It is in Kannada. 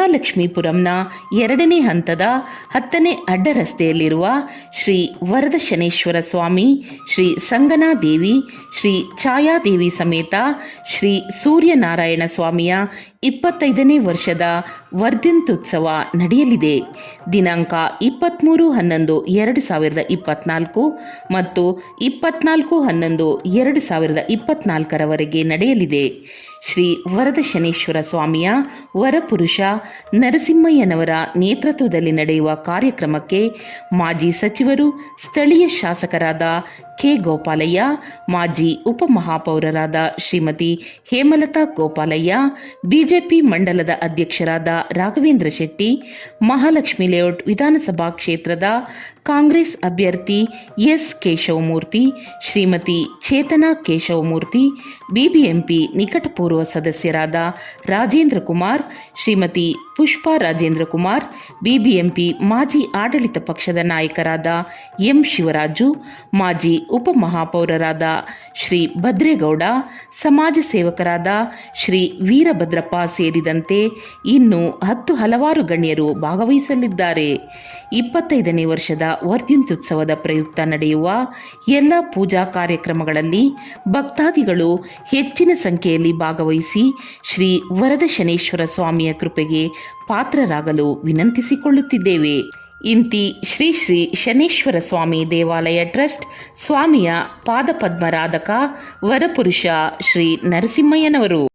ಮಹಾಲಕ್ಷ್ಮೀಪುರಂನ ಎರಡನೇ ಹಂತದ ಹತ್ತನೇ ಅಡ್ಡರಸ್ತೆಯಲ್ಲಿರುವ ಶ್ರೀ ವರದಶನೇಶ್ವರ ಸ್ವಾಮಿ, ಶ್ರೀ ಸಂಗನಾದೇವಿ, ಶ್ರೀ ಛಾಯಾದೇವಿ ಸಮೇತ ಶ್ರೀ ಸೂರ್ಯನಾರಾಯಣ ಸ್ವಾಮಿಯ ಇಪ್ಪತ್ತೈದನೇ ವರ್ಷದ ವರ್ಧಂತ್ಯುತ್ಸವ ನಡೆಯಲಿದೆ. ದಿನಾಂಕ ಇಪ್ಪತ್ತ್ಮೂರು ಹನ್ನೊಂದು ಎರಡು ಸಾವಿರದ ಇಪ್ಪತ್ನಾಲ್ಕು ಮತ್ತು ಇಪ್ಪತ್ನಾಲ್ಕು ಹನ್ನೊಂದು ಎರಡು ಸಾವಿರದ ಇಪ್ಪತ್ನಾಲ್ಕರವರೆಗೆ ನಡೆಯಲಿದೆ. ಶ್ರೀ ವರದಶನೇಶ್ವರ ಸ್ವಾಮಿಯ ವರಪುರುಷ ನರಸಿಂಹಯ್ಯನವರ ನೇತೃತ್ವದಲ್ಲಿ ನಡೆಯುವ ಕಾರ್ಯಕ್ರಮಕ್ಕೆ ಮಾಜಿ ಸಚಿವರು, ಸ್ಥಳೀಯ ಶಾಸಕರಾದ ಕೆ ಗೋಪಾಲಯ್ಯ, ಮಾಜಿ ಉಪಮಹಾಪೌರರಾದ ಶ್ರೀಮತಿ ಹೇಮಲತಾ ಗೋಪಾಲಯ್ಯ, ಬಿಜೆಪಿ ಮಂಡಲದ ಅಧ್ಯಕ್ಷರಾದ ರಾಘವೇಂದ್ರ ಶೆಟ್ಟಿ, ಮಹಾಲಕ್ಷ್ಮಿ ಲೇಔಟ್ ವಿಧಾನಸಭಾ ಕ್ಷೇತ್ರದ ಕಾಂಗ್ರೆಸ್ ಅಭ್ಯರ್ಥಿ ಎಸ್ ಕೇಶವಮೂರ್ತಿ ಶ್ರೀಮತಿ ಚೇತನಾ ಕೇಶವಮೂರ್ತಿ ಬಿಬಿಎಂಪಿ ನಿಕಟಪೂರ್ವ ಸದಸ್ಯರಾದ ರಾಜೇಂದ್ರ ಕುಮಾರ್ ಶ್ರೀಮತಿ ಪುಷ್ಪಾ ರಾಜೇಂದ್ರ ಕುಮಾರ್, ಬಿಬಿಎಂಪಿ ಮಾಜಿ ಆಡಳಿತ ಪಕ್ಷದ ನಾಯಕರಾದ ಎಂ ಶಿವರಾಜು, ಮಾಜಿ ಉಪಮಹಾಪೌರರಾದ ಶ್ರೀ ಭದ್ರೇಗೌಡ, ಸಮಾಜ ಸೇವಕರಾದ ಶ್ರೀ ವೀರಭದ್ರಪ್ಪ ಸೇರಿದಂತೆ ಇನ್ನು ಹತ್ತು ಹಲವಾರು ಗಣ್ಯರು ಭಾಗವಹಿಸಲಿದ್ದಾರೆ. ಇಪ್ಪತ್ತೈದನೇ ವರ್ಷದ ವರ್ಧಂತ್ಯುತ್ಸವದ ಪ್ರಯುಕ್ತ ನಡೆಯುವ ಎಲ್ಲ ಪೂಜಾ ಕಾರ್ಯಕ್ರಮಗಳಲ್ಲಿ ಭಕ್ತಾದಿಗಳು ಹೆಚ್ಚಿನ ಸಂಖ್ಯೆಯಲ್ಲಿ ಭಾಗವಹಿಸಿ ಶ್ರೀ ವರದ ಶನೇಶ್ವರ ಸ್ವಾಮಿಯ ಕೃಪೆಗೆ ಪಾತ್ರರಾಗಲು ವಿನಂತಿಸಿಕೊಳ್ಳುತ್ತಿದ್ದೇವೆ. ಇಂತಿ ಶ್ರೀ ಶ್ರೀ ಶನೇಶ್ವರ ಸ್ವಾಮಿ ದೇವಾಲಯ ಟ್ರಸ್ಟ್ ಸ್ವಾಮಿಯ ಪಾದಪದ್ಮರಾಧಕ ವರಪುರುಷ ಶ್ರೀ ನರಸಿಂಹಯ್ಯನವರು.